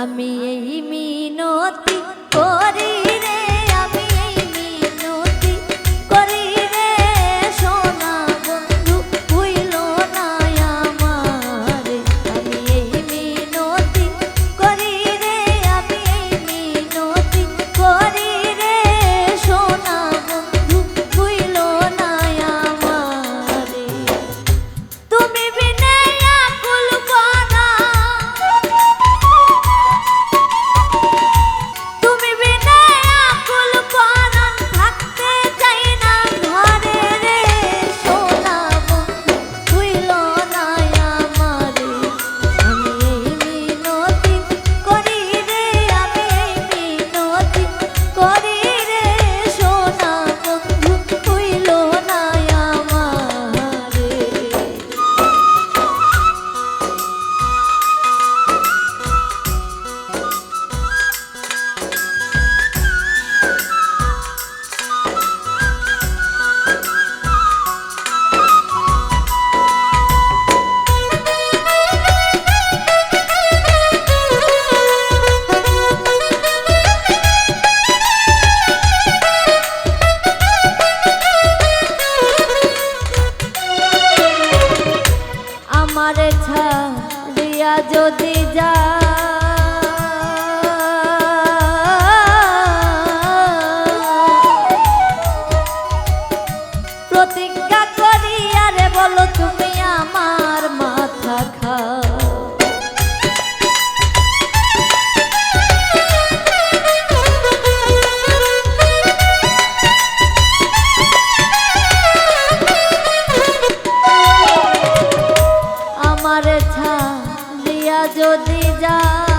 আমি এই মিনতি করি। যায়। যদি যা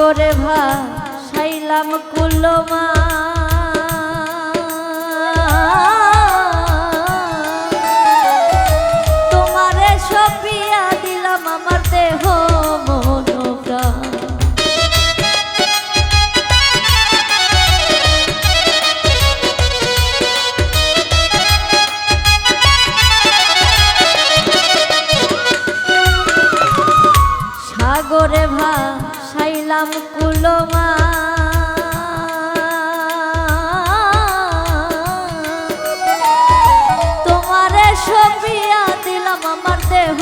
করে ভা সাইলাম কুলমা। ছিলাম কুলমা। তোমারে সপিয়া দিলাম আমার দেহ।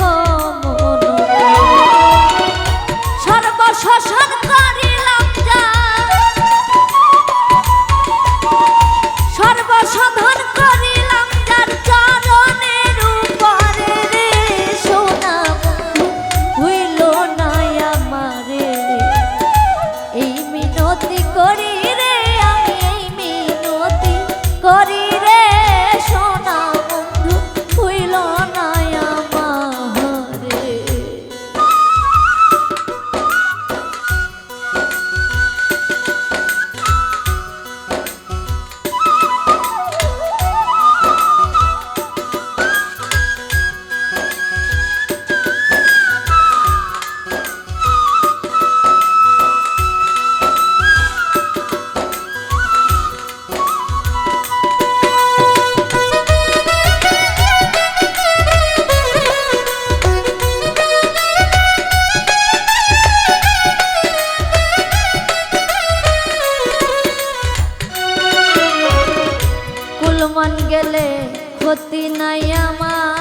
আমার